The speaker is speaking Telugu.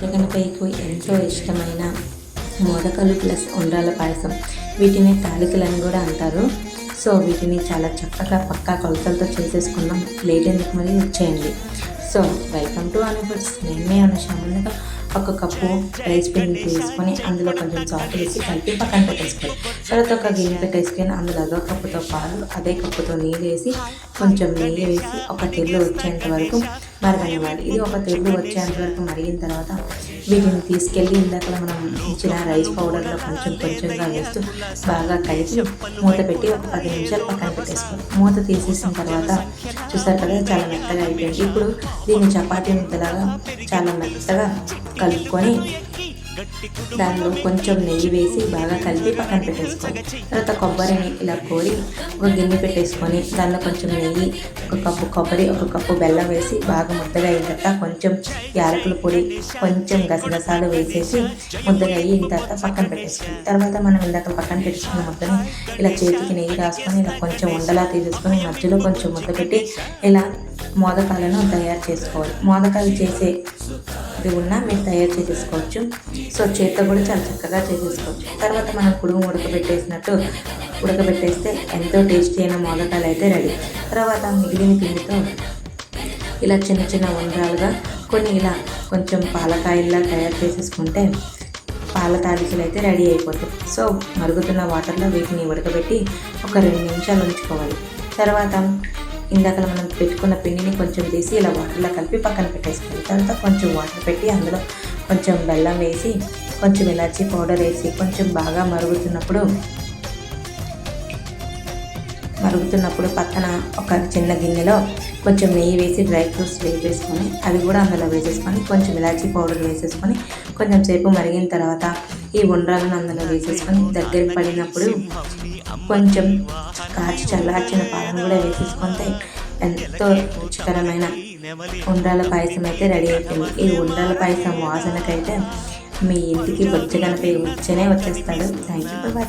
బొజ్జగనపైకి ఎంతో ఇష్టమైన మోదకలు ప్లస్ ఉండ్రాల పాయసం. వీటిని తాలికలని కూడా అంటారు. సో వీటిని చాలా చక్కగా పక్కా కొలతలతో చేసేసుకున్నాం లేట్ ఎందుకు మరి? వచ్చేయండి. సో వెల్కమ్ టు అను నేనే అనుష ముందుగా ఒక కప్పు రైస్ పిండి తీసుకొని అందులో కొంచెం సాల్ట్ వేసి కలిపి పక్కన పెట్టేసుకోవాలి. తర్వాత ఒక గిన్నె పెట్టేసుకొని అందులో అదో కప్పుతో పాలు అదే కప్పుతో నీళ్ళు వేసి కొంచెం నెయ్యి వేసి ఒక తెల్లు వచ్చేంత వరకు మరగనివ్వాలి ఇది ఒక తెల్లు వచ్చేంత వరకు మరిగిన తర్వాత వీటిని తీసుకెళ్ళి ఇందాక మనం ఇచ్చిన రైస్ పౌడర్లో కొంచెం కొంచెంగా వేస్తూ బాగా కలిపి మూత పెట్టి ఒక పది నిమిషాలు పక్కన పెట్టేసుకోవాలి. మూత తీసేసిన తర్వాత చూసారు కదా చాలా మెత్తగా అయిపోయింది. ఇప్పుడు దీన్ని చపాతీ ముద్దలాగా చాలా మెత్తగా కలుపుకొని దానిలో కొంచెం నెయ్యి వేసి బాగా కలిపి పక్కన పెట్టేసుకోవాలి. తర్వాత కొబ్బరిని ఇలా కోరి ఒక గిన్నె పెట్టేసుకొని దానిలో కొంచెం నెయ్యి ఒక కప్పు కొబ్బరి ఒక కప్పు బెల్లం వేసి బాగా ముద్దగా అయిన తర్వాత కొంచెం యాలకుల పొడి కొంచెం గసగసాలు వేసేసి ముద్దగా అయిన తర్వాత పక్కన పెట్టేసుకోవాలి. తర్వాత మనం ఇందాక పక్కన పెట్టుకున్న ముద్దని ఇలా చేతికి నెయ్యి రాసుకొని ఇలా కొంచెం ఉండలా తీసేసుకొని మధ్యలో కొంచెం ముద్ద పెట్టి ఇలా మోదకాలను తయారు చేసుకోవాలి. మోదకాలు చేసే ఇది ఉన్నా మీరు తయారు చేసేసుకోవచ్చు. సో చేత్తో కూడా చాలా చక్కగా చేసేసుకోవచ్చు. తర్వాత మనం కుడుము ఉడకబెట్టేసినట్టు ఉడకబెట్టేస్తే ఎంతో టేస్టీ అయిన మోదకాలు అయితే రెడీ. తర్వాత మిగిలిన పిండితో ఇలా చిన్న చిన్న ఉండ్రాలుగా కొన్ని ఇలా కొంచెం పాలకాయల్లా తయారు చేసేసుకుంటే పాల తాలికలు అయితే రెడీ అయిపోతాయి. సో మరుగుతున్న వాటర్లో వీటిని ఉడకబెట్టి ఒక రెండు నిమిషాలు ఉంచుకోవాలి. తర్వాత ఇందాక మనం పెట్టుకున్న పిండిని కొంచెం తీసి ఇలా వాటర్లో కలిపి పక్కన పెట్టేసుకోవాలి. తర్వాత కొంచెం వాటర్ పెట్టి అందులో కొంచెం బెల్లం వేసి కొంచెం ఇలాచీ పౌడర్ వేసి కొంచెం బాగా మరుగుతున్నప్పుడు మరుగుతున్నప్పుడు పక్కన ఒక చిన్న గిన్నెలో కొంచెం నెయ్యి వేసి డ్రై ఫ్రూట్స్ వేసేసుకొని అవి కూడా అందులో వేసేసుకొని కొంచెం ఇలాచీ పౌడర్ వేసేసుకొని కొంచెం సేపు మరిగిన తర్వాత ఈ ఉండ్రాలను అందులో వేసేసుకొని దగ్గర పడినప్పుడు కొంచెం కాచి చల్లార్చిన పాలను కూడా వేసేసుకుంటే ఎంతో రుచికరమైన ఉండ్రాల పాయసం అయితే రెడీ అయిపోయింది. ఈ ఉండ్రాల పాయసం వాసనకైతే మీ ఇంటికి బొచ్చగనపై వచ్చేనే వచ్చేస్తాడు. Thank you for watching